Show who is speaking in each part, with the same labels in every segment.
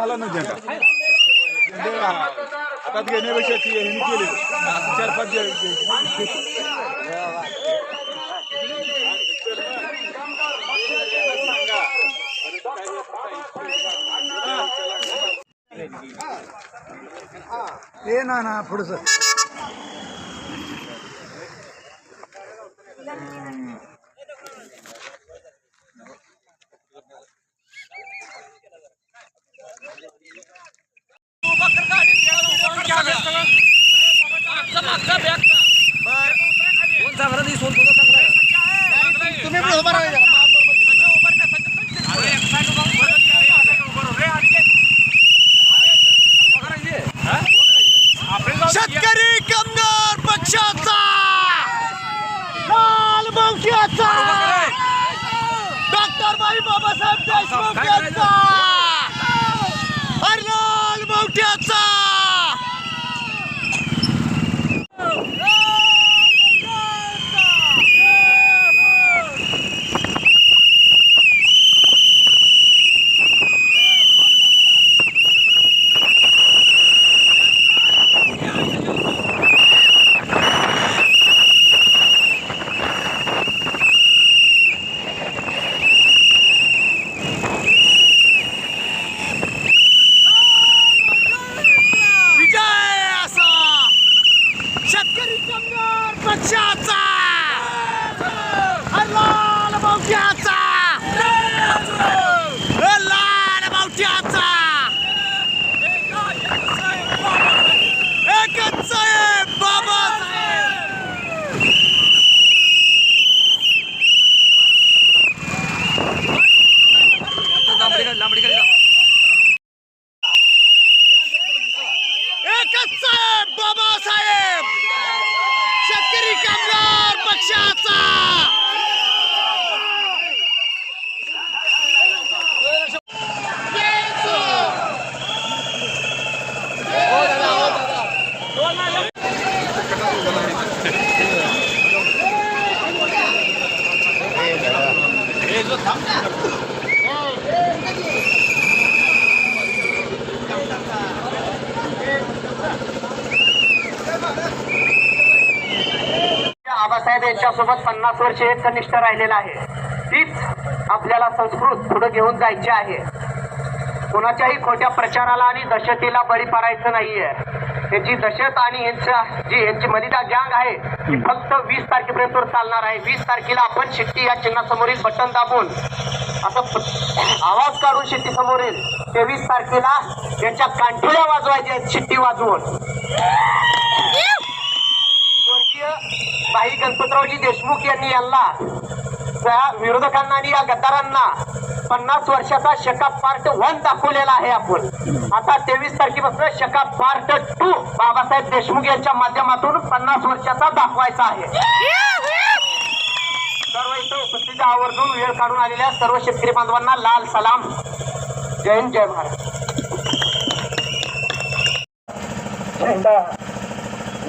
Speaker 1: घाला ना झेंडा झेंडे हातात घेण्यापेक्षा ती केले. असं चार पाच जे-
Speaker 2: ये ना ना पुढचं.
Speaker 3: शेतकरी कामगार पक्षाचा. लाल मौक्याचा डॉक्टर बाई बाबासाहेब देशमुख यांचा अरे लाल मौक्याचा विजय असा शेतकरी कामगार पक्षाचा अरे लाल मौक्याचा अरे लाल मौक्याचा एकच साहेब बाबासाहेब एकच साहेब बाबासाहेब शेतकरी कामगार पक्षाचा
Speaker 4: यांच्यासोबत पन्नास वर्ष कनिष्ठ राहिलेला आहे. तीच आपल्याला संस्कृत पुढे घेऊन जायची आहे. कोणाच्याही खोट्या प्रचाराला आणि दहशतीला बळी पडायचं नाहीये. याची दहशत आणि यांच्या जी यांची मलिदा गँग आहे ती फक्त वीस तारखेपर्यंत चालणार आहे. वीस तारखेला आपण शिट्टी या चिन्हासमोरील बटन दाबून असं आवाज काढून शिट्टी समोरील तेवीस तारखेला यांच्या कांठिल्या वाजवायच्या आहेत शिट्टी वाजवून. भाई गणपतरावजी देशमुख यांनी यांना त्या विरोधकांना आणि या गद्दारांना पन्नास वर्षाचा शका पार्ट वन दाखवलेला आहे आपण. आता तेवीस तारखेपासून शका पार्ट टू बाबासाहेब देशमुख यांच्या माध्यमातून पन्नास वर्षाचा दाखवायचा आहे. सर्व इथं उपस्थित आवर्जून वेळ काढून आलेल्या सर्व शेतकरी बांधवांना लाल सलाम. जय हिंद जय महाराज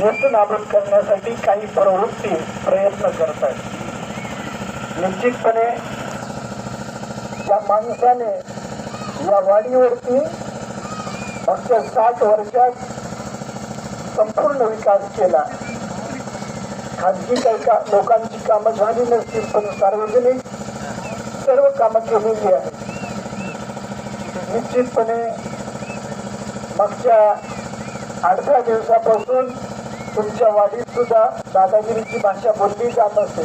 Speaker 2: झेंडा नेस्तनाबूत करण्यासाठी काही प्रवृत्ती प्रयत्न करत आहेत निश्चितपणे या माणसाने या वाडीवरती मागच्या साठ वर्षात संपूर्ण विकास केला. खाजगी काही का लोकांची कामं झाली नसतील पण सार्वजनिक सर्व कामं केलेली आहेत. निश्चितपणे मागच्या आठ दहा दिवसापासून तुमच्या वाडीत सुद्धा दादागिरीची भाषा बोलली जात असते.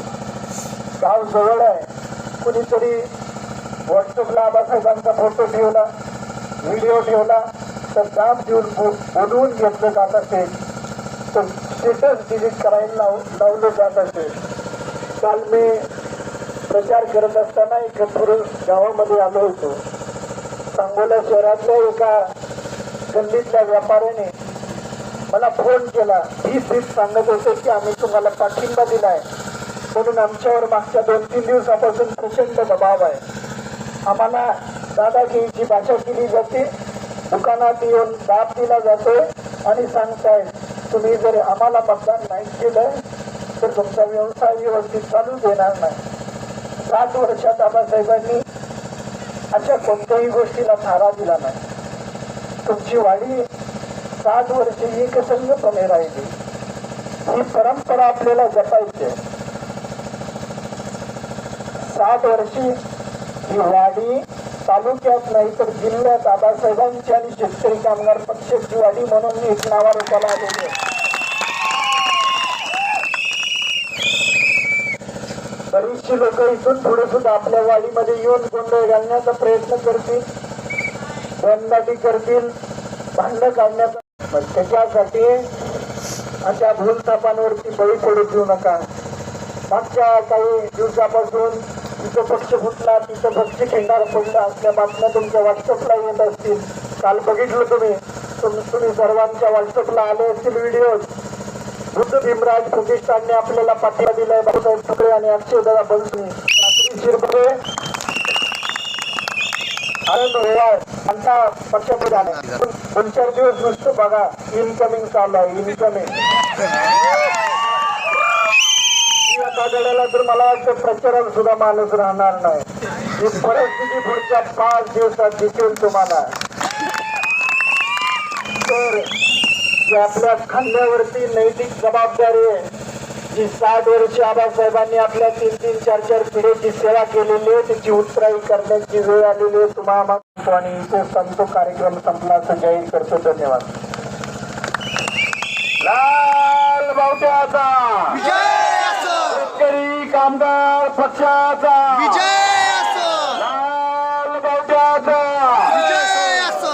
Speaker 2: गाव जवळ आहे. कुणीतरी व्हॉट्सअपला आबासाहेबांचा फोटो ठेवला व्हिडिओ ठेवला तर काम देऊन बोलवून घेतलं जात असेल तर स्टेटस डिलीट करायला लाव लावलं जात असेल काल मी प्रचार करत असताना एकत्र गावामध्ये आलो होतो. सांगोला शहरातल्या एका गल्लीतल्या व्यापाऱ्याने मला फोन केला. ही सीट सांगत होते की आम्ही तुम्हाला पाठिंबा दिलाय. म्हणून आमच्यावर मागच्या दोन तीन दिवसापासून प्रचंड दबाव आहे. आम्हाला दादागिरीची भाषा केली जाते. दुकानात येऊन दाब दिला जातो आणि सांगताय तुम्ही जर आम्हाला मतदान नाही केलं तर तुमचा व्यवसाय व्यवस्थित चालू देणार नाही. सात वर्षात आबासाहेबांनी अशा कोणत्याही गोष्टीला थारा दिला नाही. तुमची वाढी सात वर्षे एकसंगपणे राहिली ही परंपरा आपल्याला जपायची आहे. सात वर्षी ही वाडी तालुक्यात नाही तर जिल्ह्यात आबासाहेबांची आणि शेतकरी कामगार पक्षाची वाडी म्हणून मी एक नावावर त्याला आलेली आहे बरीचशी लोक इथून पुढे सुद्धा आपल्या वाडीमध्ये येऊन गोंधळ घालण्याचा प्रयत्न करतील दंडाटी करतील भांडणं काढण्याचा पण त्याच्यासाठी अशा भूलथापांवरती बळी पडू देऊ नका. मागच्या काही दिवसापासून तिथं पक्ष फुटला तिथं पक्ष खिंडार पडला असल्या बातम्या तुमच्या व्हॉट्सअपला येत असतील. काल बघितलं तुम्ही. तुम- तुम्ही सर्वांच्या व्हॉट्सअपला आले असतील व्हिडिओ बुद्ध भीमराज प्रतिष्ठानने आपल्याला पाठिंबा दिलाय. बाबासाहेब ठाकरे आणि अक्षयदादा बनसुनी रात्री शिरपडे आनंद होणार आमचा पक्षामध्ये आला दोन चार दिवस नुसतं बघा इनकमिंग चालू आहे इनकमिंग या तर मला वाटतं प्रचारात सुद्धा माणूस राहणार नाही. ही परिस्थिती पुढच्या पाच दिवसात दिसेल तुम्हाला. तर आपल्या खांद्यावरती नैतिक जबाबदारी आहे. जी साठ वर्ष आबासाहेबांनी आपल्या तीन तीन चार चार पिढ्याची सेवा केलेली आहे. त्याची उत्तराई करण्याची वेळ आलेली आहे. तुम्हाला आणि इथे संतो कार्यक्रम संपला असं जाहीर करतो. धन्यवाद. लाल बावट्याचा. शेतकरी कामगार पक्षाचा
Speaker 3: विजय असो
Speaker 2: लाल बावट्याचा
Speaker 3: विजय असो